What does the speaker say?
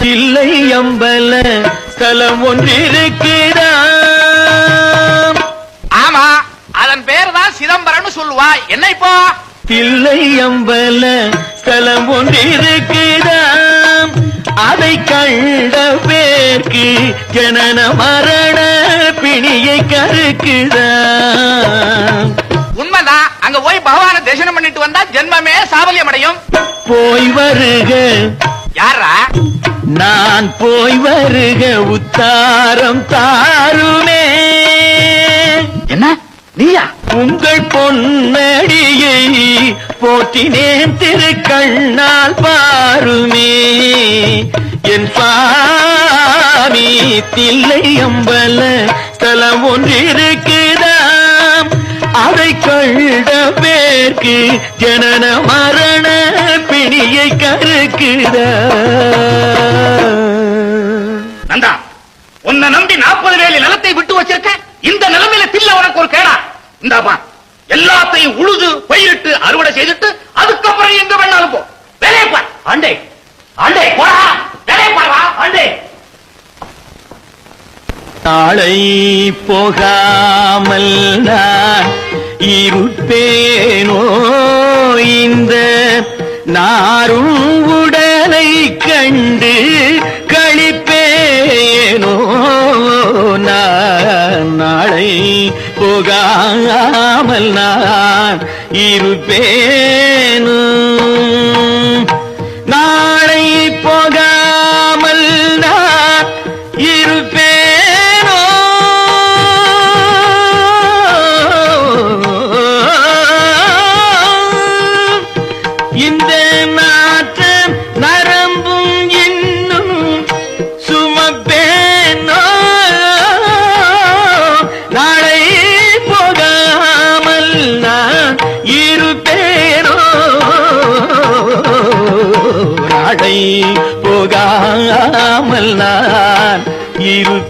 தில்லை அம்பல ஸ்தலம் ஒன்றிருக்கிறாம். ஆமா அதன் பேர் தான் சிதம்பரம்னு சொல்லுவா என்ன இப்போ? தில்லை அம்பல ஸ்தலம் ஒன்றிருக்கிறாம். அதை கண்ட பேர்க்கு ஜனன மரண பிணியை கருக்குதாம் உண்மைதான் அங்க போய் பகவான தரிசனம் பண்ணிட்டு வந்தா ஜென்மமே சாபல்யம் அடையும். போய் வருக. யாரா நான் போய் வருக உத்தாரம் தாருமே. என்ன? நீயா? உங்கள் பொன்னடியை போற்றினேன் திருக்கண்ணால் பாருமே. என் சுவாமி தில்லை அம்பல ஸ்தலம் ஒன்றிருக்குதாம் அதை கண்ட பேர்க்கு ஜனன மரண பிணியை கருக்குதா உன்னை நம்பி நாற்பது வேலி நிலத்தை விட்டு வச்சிருக்க இந்த நிலைமையில தில்ல உனக்கு ஒரு கேடா. இந்தாப்பா எல்லாத்தையும் உழுது பயிரிட்டு அறுவடை செய்துட்டு அதுக்கப்புறம் எங்க வேணாலும் போ. வேலையை பார். ஆண்டே. ஆண்டே போடா. வேலையை ஆண்டே. நாளை போகாமல் நான் இருப்பேனோ இந்த நாரும் உடலை கண்டு போகாமல் நான் இருப்பேன். நாளை போகாமல் நான் இருப்பேனோ